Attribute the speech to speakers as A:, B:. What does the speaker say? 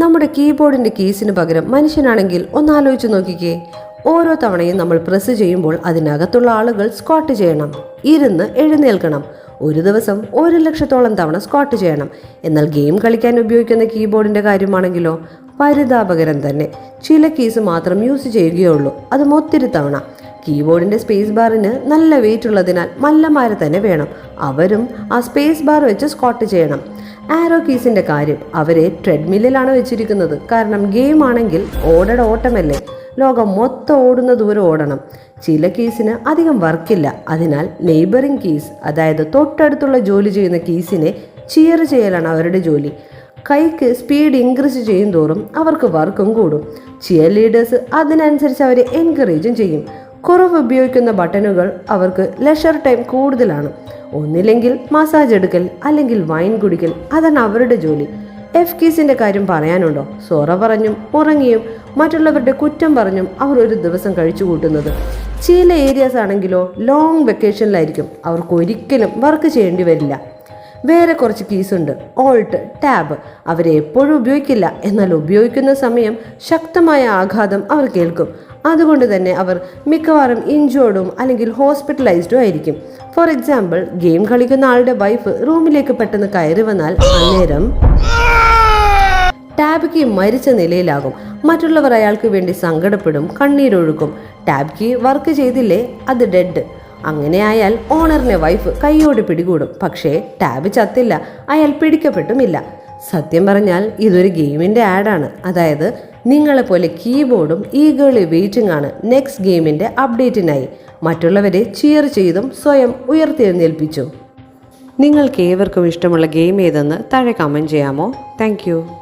A: നമ്മുടെ കീബോർഡിന്റെ കീസിന് പകരം മനുഷ്യനാണെങ്കിൽ ഒന്ന് ആലോചിച്ച് നോക്കിക്കേ. ഓരോ തവണയും നമ്മൾ പ്രസ് ചെയ്യുമ്പോൾ അതിനകത്തുള്ള ആളുകൾ സ്ക്വാട്ട് ചെയ്യണം. ഇരുന്ന് എഴുന്നേൽക്കണം. ഒരു ദിവസം ഒരു ലക്ഷത്തോളം തവണ സ്ക്വാട്ട് ചെയ്യണം. എന്നാൽ ഗെയിം കളിക്കാൻ ഉപയോഗിക്കുന്ന കീബോർഡിന്റെ കാര്യമാണെങ്കിലോ? പരിതാപകരം തന്നെ. ചില കീസ് മാത്രം യൂസ് ചെയ്യുകയുള്ളൂ. അതും ഒത്തിരി തവണ. കീബോർഡിന്റെ സ്പേസ് ബാറിന് നല്ല വെയിറ്റ് ഉള്ളതിനാൽ മല്ലന്മാരെ തന്നെ വേണം. അവരും ആ സ്പേസ് ബാർ വെച്ച് സ്കോട്ട് ചെയ്യണം. ആരോ കീസിന്റെ കാര്യം അവരെ ട്രെഡ്മില്ലിലാണ് വെച്ചിരിക്കുന്നത്. കാരണം ഗെയിം ആണെങ്കിൽ ഓടട ഓട്ടമല്ലേ? ലോകം മൊത്തം ഓടുന്ന ദൂരം ഓടണം. ചില കീസിന് അധികം വർക്കില്ല. അതിനാൽ നെയ്ബറിംഗ് കീസ് അതായത് തൊട്ടടുത്തുള്ള ജോലി ചെയ്യുന്ന കീസിനെ ചിയർ ചെയ്യലാണ് അവരുടെ ജോലി. കൈക്ക് സ്പീഡ് ഇൻക്രീസ് ചെയ്യും തോറും അവർക്ക് വർക്കും കൂടും. ചിയർ ലീഡേഴ്സ് അതിനനുസരിച്ച് അവരെ എൻകറേജും ചെയ്യും. കുറവ് ഉപയോഗിക്കുന്ന ബട്ടണുകൾ അവർക്ക് ലെഷർ ടൈം കൂടുതലാണ്. ഒന്നില്ലെങ്കിൽ മസാജ് എടുക്കൽ അല്ലെങ്കിൽ വൈൻ കുടിക്കൽ അതാണ് അവരുടെ ജോലി. എഫ് കീസിന്റെ കാര്യം പറയാനുണ്ടോ? സൊറ പറഞ്ഞും ഉറങ്ങിയും മറ്റുള്ളവരുടെ കുറ്റം പറഞ്ഞും അവർ ഒരു ദിവസം കഴിച്ചു കൂട്ടുന്നത്. ചില ഏരിയാസ് ആണെങ്കിലോ ലോങ് വെക്കേഷനിലായിരിക്കും അവർക്ക് ഒരിക്കലും വർക്ക് ചെയ്യേണ്ടി വരില്ല. വേറെ കുറച്ച് കീസുണ്ട് ഓൾട്ട് ടാബ് അവരെ എപ്പോഴും ഉപയോഗിക്കില്ല. എന്നാൽ ഉപയോഗിക്കുന്ന സമയം ശക്തമായ ആഘാതം അവർ കേൾക്കും. അതുകൊണ്ട് തന്നെ അവർ മിക്കവാറും ഇഞ്ചോർഡും അല്ലെങ്കിൽ ഹോസ്പിറ്റലൈസ്ഡും ആയിരിക്കും. ഫോർ എക്സാമ്പിൾ ഗെയിം കളിക്കുന്ന ആളുടെ വൈഫ് റൂമിലേക്ക് പെട്ടെന്ന് കയറി വന്നാൽ അന്നേരം ടാബ് കീ മരിച്ച നിലയിലാകും. മറ്റുള്ളവർ അയാൾക്ക് വേണ്ടി സങ്കടപ്പെടും കണ്ണീരൊഴുക്കും ടാബ് കീ വർക്ക് ചെയ്തില്ലേ? അത് ഡെഡ് അങ്ങനെയായാൽ ഓണറിനെ വൈഫ് കൈയോട് പിടികൂടും. പക്ഷേ ടാബ് ചത്തില്ല. അയാൾ പിടിക്കപ്പെട്ടുമില്ല. സത്യം പറഞ്ഞാൽ ഇതൊരു ഗെയിമിന്റെ ആഡാണ്. അതായത് നിങ്ങളെപ്പോലെ കീബോർഡും ഈഗേളി വെയിറ്റിംഗ് ആണ് നെക്സ്റ്റ് ഗെയിമിന്റെ അപ്ഡേറ്റിനായി. മറ്റുള്ളവരെ ചിയർ ചെയ്തും സ്വയം ഉയർത്തെഴുന്നേൽപ്പിച്ചു നിങ്ങൾക്ക് ഏവർക്കും ഇഷ്ടമുള്ള ഗെയിം ഏതെന്ന് താഴെ കമന്റ് ചെയ്യാമോ? താങ്ക്